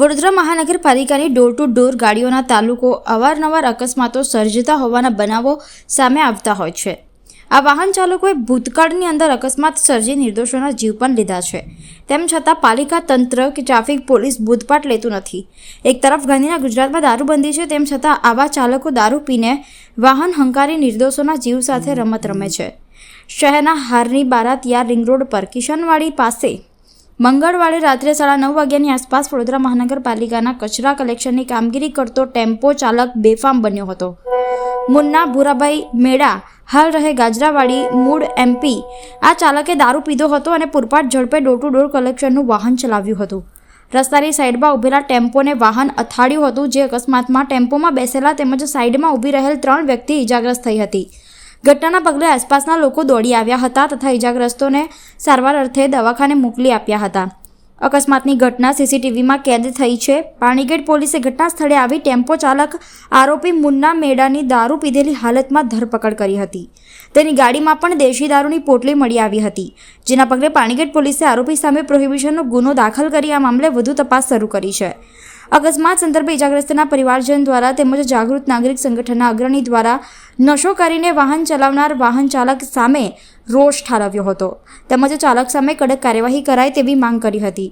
વડોદરા મહાનગરપાલિકાની door to door ગાડીઓના તાલુકો અવારનવાર અકસ્માતો સર્જતા હોવાના બનાવો સામે આવતા હોય છે. આ વાહન ચાલકોએ ભૂતકાળની અંદર અકસ્માત સર્જી નિર્દોષોના જીવ પણ લીધા છે. તેમ છતાં પાલિકા તંત્ર કે ટ્રાફિક પોલીસ ભૂતપાટ લેતું નથી. એક તરફ ગાંધીના ગુજરાતમાં દારૂબંધી છે, તેમ છતાં આવા ચાલકો દારૂ પીને વાહન હંકારી નિર્દોષોના જીવ સાથે રમત રમે છે. શહેરના હારની બારાતિયા રિંગ રોડ પર કિશનવાડી પાસે મંગળવારે રાત્રે સાડા નવ વાગ્યાની આસપાસ વડોદરા મહાનગરપાલિકાના કચરા કલેક્શનની કામગીરી કરતો ટેમ્પો ચાલક બેફામ બન્યો હતો. મુન્ના ભૂરાભાઈ મેળા હાલ રહે ગાજરાવાડી, મૂળ એમપી આ ચાલકે દારૂ પીધો હતો અને પૂરપાટ ઝડપે ડોર ટુ ડોર કલેક્શનનું વાહન ચલાવ્યું હતું. રસ્તાની સાઈડમાં ઊભેલા ટેમ્પોને વાહન અથાડ્યું હતું, જે અકસ્માતમાં ટેમ્પોમાં બેસેલા તેમજ સાઈડમાં ઊભી રહેલ ત્રણ વ્યક્તિ ઇજાગ્રસ્ત થઈ હતી. ઘટનાના પગલે આસપાસના લોકો દોડી આવ્યા હતા તથા ઇજાગ્રસ્તોને સારવાર અર્થે દવાખાને મોકલી આપ્યા હતા. અકસ્માતની ઘટના સીસીટીવીમાં કેદ થઈ છે. પાણીગેટ પોલીસે ઘટના સ્થળે આવી ટેમ્પો ચાલક આરોપી મુન્ના મેડાની દારૂ પીધેલી હાલતમાં ધરપકડ કરી હતી. તેની ગાડીમાં પણ દેશી દારૂની પોટલી મળી આવી હતી. જેના પગલે પાણીગેટ પોલીસે આરોપી સામે પ્રોહિબિશનનો ગુનો દાખલ કરી આ મામલે વધુ તપાસ શરૂ કરી છે. અકસ્માત સંદર્ભે ઇજાગ્રસ્તના પરિવારજન દ્વારા તેમજ જાગૃત નાગરિક સંગઠનના અગ્રણી દ્વારા નશો કરીને વાહન ચલાવનાર વાહન ચાલક સામે રોષ ઠાલવ્યો હતો. તેમજ ચાલક સામે કડક કાર્યવાહી કરાય તેવી માંગ કરી હતી.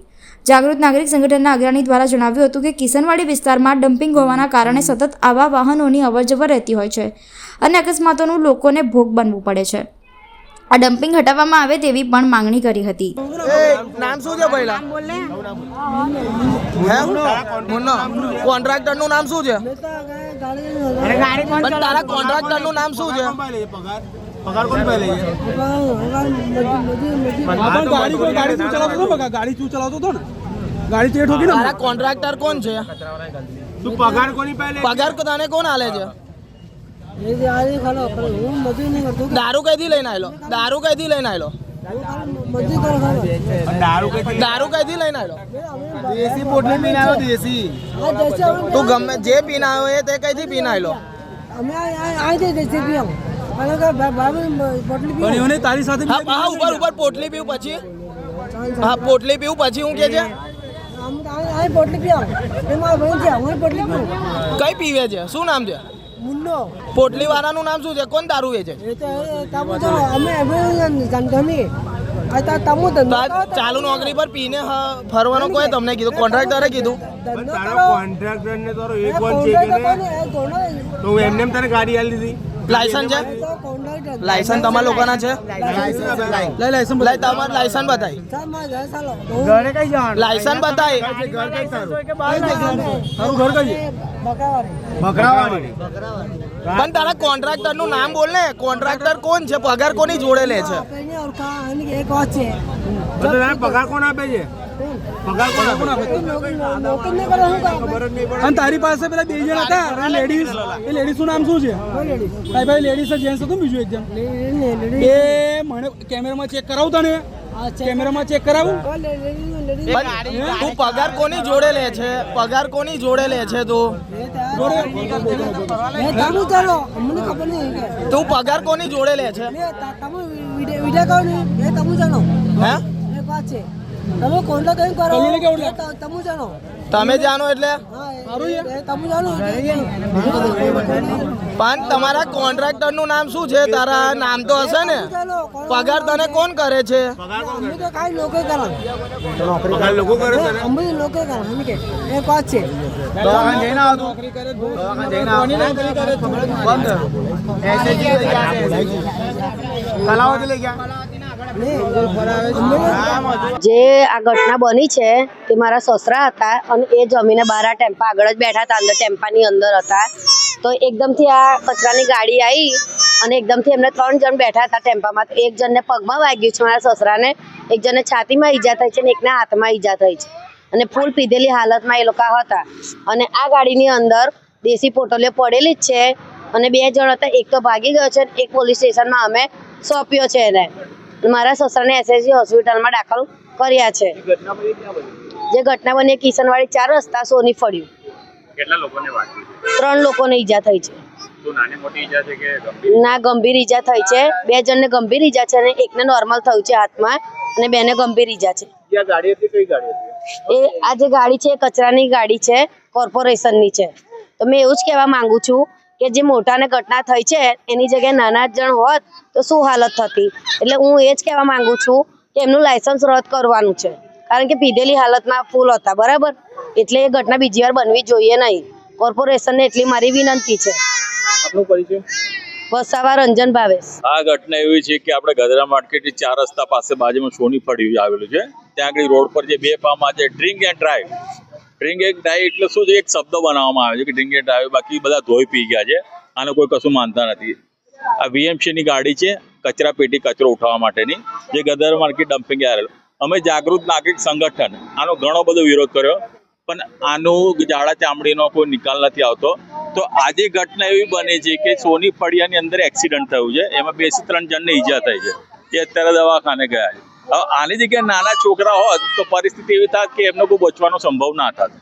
જાગૃત નાગરિક સંગઠનના અગ્રણી દ્વારા જણાવ્યું હતું કે કિશનવાડી વિસ્તારમાં ડમ્પિંગ હોવાના કારણે સતત આવા વાહનોની અવરજવર રહેતી હોય છે અને અકસ્માતોનું લોકોને ભોગ બનવું પડે છે. આ ડમ્પિંગ હટાવવામાં આવે તેવી પણ માંગણી કરી હતી. નામ શું છે પહેલા કોન્ટ્રાક્ટરનું નામ શું છે? તારા કોન્ટ્રાક્ટરનું નામ શું છે? પગાર કોણ પહેલે ગાડી કોઈ ગાડી તું ચલાવતો હતો ગાડી તું ચલાવતો હતો ને? ગાડી તે ઠોકી ને? કોન્ટ્રાક્ટર કોણ છે? તું પગાર કોની પહેલે પગાર તને કોણ આલે છે? દારૂ કઈથી લઈને આવેલો દારૂ કઈથી લઈને આવેલો દારૂ કઈ કઈથી લઈને આવેલો દેશી પોટલી પીને આવ્યો દેશી. તું ગમે જે પીને આવ્યો એ તે કઈથી પીને આવેલો તારી સાથે હા હા ઉપર ઉપર પોટલી પીવું પછી? હા પોટલી પીવું પછી હું કે છે? કઈ પીવે છે? શું નામ છે? પોટલી વાળાનું નામ શું છે? કોણ દારૂ વેચે છે? તો આ ચાલુ નોકરી પર પીને ફરવાનો ફરવાનું કોઈ તમને કીધું? કોન્ટ્રાક્ટરે કીધું? કોન્ટ્રાક્ટર ને તારો એક વાર છે તો એમને એમ તને ગાડી આલી દીધી? લાયસન્સ છે? લાયસન્સ તમારા લોકોના છે? લઈ લાયસન્સ લઈ તમારું લાયસન્સ બતાય. ઘરે કઈ જવાનું? લાયસન્સ બતાય. ઘર કઈ તારું ઘર કઈ બકરાવાડી પણ તારા કોન્ટ્રાક્ટરનું નામ બોલ ને. કોન્ટ્રાક્ટર કોણ છે? પગાર કોની જોડે લે છે? પગાર કોણ આપે છે. પગાર કોણ આપે અને તારી પાસે પેલા બે જણ હતા લેડીઝ એ લેડીઝનું નામ શું છે? ભાઈ ભાઈ લેડીઝ જેન્ટ્સ હતું બીજું એક જણ? એ મને કેમેરામાં ચેક કરાવું તને? કેમેરામાં ચેક કરાવું? તું પગાર કોની જોડે લે છે? પગાર કોની જોડે લે છે તું? તું પગાર કોની જોડે લે છે? તમે તમને કેવું કઈ કરો. તમે જાણો. તમે જાણો એટલે? તમે જાણો. પણ તમારા કોન્ટ્રાક્ટરનું નામ શું છે? તારા નામ તો હશે ને? પગાર તને કોણ કરે છે? અમે તો કાંઈ લોકો કરા પગાર લોકો કરે છે અમે લોકો કરા અમે કે એક વાત છે. દવાખાને જઈને આવતું? દવાખાને જઈને આવતું? કલાવતી લઈ ગયા? જે આ ઘટના બની છે તે મારા સસરા હતા અને એ જમીને બહાર આ ટેમ્પા આગળ જ બેઠા હતા, અંદર ટેમ્પાની અંદર હતા. તો એકદમથી આ કચરાની ગાડી આવી અને એકદમથી એમને ત્રણ જણ બેઠા હતા ટેમ્પામાં. એક જણને પગમાં વાગ્યું છે મારા સસરાને, એક જણને છાતીમાં ઈજા થઈ છે અને એકને હાથમાં ઈજા થઈ છે. અને ફૂલ પીધેલી હાલતમાં એ લોકો હતા. અને આ ગાડીની અંદર દેશી પોટલીઓ પડેલી જ છે અને બે જણ હતા, એક તો ભાગી ગયો છે એક પોલીસ સ્ટેશનમાં અમે સોંપ્યો છે એને. મારા સસરાને એસએસજી હોસ્પિટલમાં દાખલ કર્યા છે. જે ઘટના બની કિશનવાડી ચાર રસ્તા સોની ફળ્યું. ત્રણ લોકોને ઈજા થઈ છે. ના ગંભીર ઈજા થઈ છે. બે જણને ગંભીર ઈજા છે અને એકને નોર્મલ થયું છે હાથમાં અને બેને ગંભીર ઈજા છે. એ આ જે ગાડી છે એ કચરાની ગાડી છે કોર્પોરેશનની છે. તો મેં એવું જ કહેવા માંગુ છું કે જે મોટાને ઘટના થઈ છે એની જગ્યાએ નાના જ જણ હોત તો શું હાલત થતી? એટલે હું એ જ કહેવા માંગુ છું કે એમનું લાયસન્સ રદ કરવાનું છે. કારણ કે પીધેલી હાલતમાં ફૂલ હતા બરાબર? એટલે એ ઘટના બીજી વાર બનવી જોઈએ નહીં. કોર્પોરેશનને એટલી મારી વિનંતી છે. આપનો પરિચય? વસાવા રંજન ભાવેશ. આ ઘટના એવી છે કે આપણે ગધરા માર્કેટથી ચાર રસ્તા પાસે બાજુમાં સોની ફળિયું આવેલું છે. ત્યાં આગળ રોડ પર જે બે પામાં છે ડ્રિંક એન્ડ ડ્રાઈવ ડ્રિંક એક ડાય એટલે શું છે? એક શબ્દ બનાવવામાં આવે છે કે ડ્રિંક એક ડાય બાકી બધા ધોઈ પી ગયા છે. આને કોઈ કશું માનતા નથી. આ વીએમસીની ગાડી છે, કચરા પેટી કચરો ઉઠાવવા માટેની, જે ગદર માર્કેટ ડમ્પિંગ આવેલો અમે જાગૃત નાગરિક સંગઠન, આનો ઘણો બધો વિરોધ કર્યો. પણ આનું જાડા ચામડીનો કોઈ નિકાલ નથી આવતો. તો આજે ઘટના એવી બની છે કે સોની ફળિયાની અંદર એક્સિડન્ટ થયું છે. એમાં બેથી ત્રણ જણને ઈજા થઈ છે. એ અત્યારે દવાખાને ગયા છે. આની જગ્યાએ નાના છોકરા હોત તો પરિસ્થિતિ એવી થાત કે એમને કોઈ બચવાનો સંભવ ના થાત.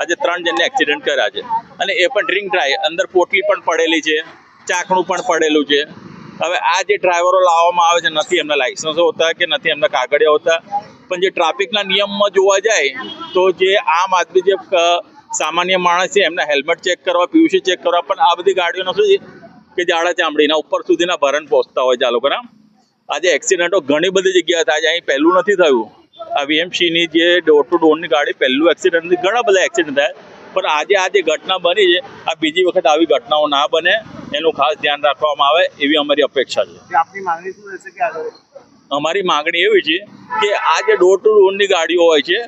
આજે ત્રણ જણને એક્સિડન્ટ કર્યા છે. અને એ પણ ડ્રિંક ડ્રાઈવ અંદર પોટલી પણ પડેલી છે ચાકણું પણ પડેલું છે. હવે આ જે ડ્રાઈવરો લાવવામાં આવે છે, નથી એમના લાયસન્સ હોતા કે નથી એમના કાગળિયા હોતા, પણ જે ટ્રાફિકના નિયમમાં જોવા જાય તો જે આમ આદમી જે સામાન્ય માણસ છે, એમના હેલ્મેટ ચેક કરવા, પીયુસી ચેક કરવા, પણ આ બધી ગાડીઓનો શું છે કે જાડા ચામડીના, ઉપર સુધીના ભરણ પહોંચતા હોય છે આ લોકોના. આજે એક્સિડન્ટો ઘણી બધી જગ્યાએ થાય છે. અહીં પહેલું નથી થયું. આ વીએમસીની જે ડોર ટુ ડોરની ગાડી પહેલું એક્સિડન્ટ ઘણા બધા એક્સિડન્ટ થાય. પણ આજે આ જે ઘટના બની છે આ બીજી વખત આવી ઘટનાઓ ના બને. એનું ખાસ ધ્યાન રાખવામાં આવે એવી અમારી અપેક્ષા છે. અમારી માગણી એવી છે કે આ જે ડોર ટુ ડોરની ગાડીઓ હોય છે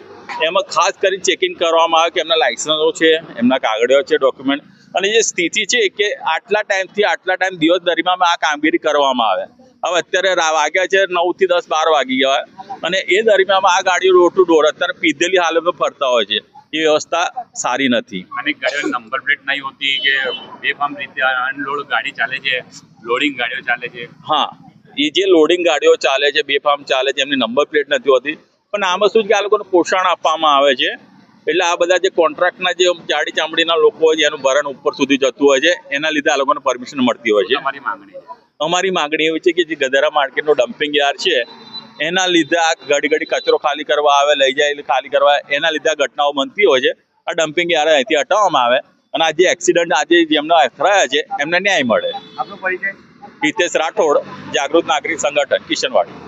એમાં ખાસ કરી ચેકિંગ કરવામાં આવે કે એમના લાયસન્સો છે એમના કાગળિયો છે ડોક્યુમેન્ટ અને જે સ્થિતિ છે કે આટલા ટાઈમથી આટલા ટાઈમ દિવસ દરમિયાન આ કામગીરી કરવામાં આવે. હવે અત્યારે વાગ્યા છે નવથી દસ બાર વાગી ગયા અને એ દરમિયાન આ ગાડી ડોર ટુ ડોર અત્યારે પીધેલી હાલતમાં ફરતા હોય છે. એ વ્યવસ્થા સારી નથી. અને ગાડીઓ નંબર પ્લેટ નહીં હોતી કે બેફામ રીતે અનલોડ ગાડી ચાલે છે લોડિંગ ગાડીઓ ચાલે છે? હા એ જે લોડિંગ ગાડીઓ ચાલે છે બેફામ ચાલે છે એમની નંબર પ્લેટ નથી હોતી. પણ આમાં શું કે આ લોકોને પોષણ આપવામાં આવે છે. એટલે આ બધા જે કોન્ટ્રાક્ટના જે જાડી ચામડીના લોકો હોય છે એનું ભરણ ઉપર સુધી જતું હોય છે. એના લીધે આ લોકોને પરમિશન મળતી હોય છે. મારી માંગણી અમારી માગણી એવી છે કે જે ગધેરા માર્કેટનો ડમ્પિંગ યાર્ડ છે એના લીધે આ ઘડી ઘડી કચરો ખાલી કરવા આવે લઈ જાય ખાલી કરવા એના લીધે આ ઘટનાઓ બનતી હોય છે. આ ડમ્પિંગ યાર્ડ અહીંથી હટાવવામાં આવે અને આ જે એક્સિડન્ટ આજે જેમના અથડાયા છે એમને ન્યાય મળે. આપનો પરિચય? હિતેશ રાઠોડ જાગૃત નાગરિક સંગઠન કિશનવાડી.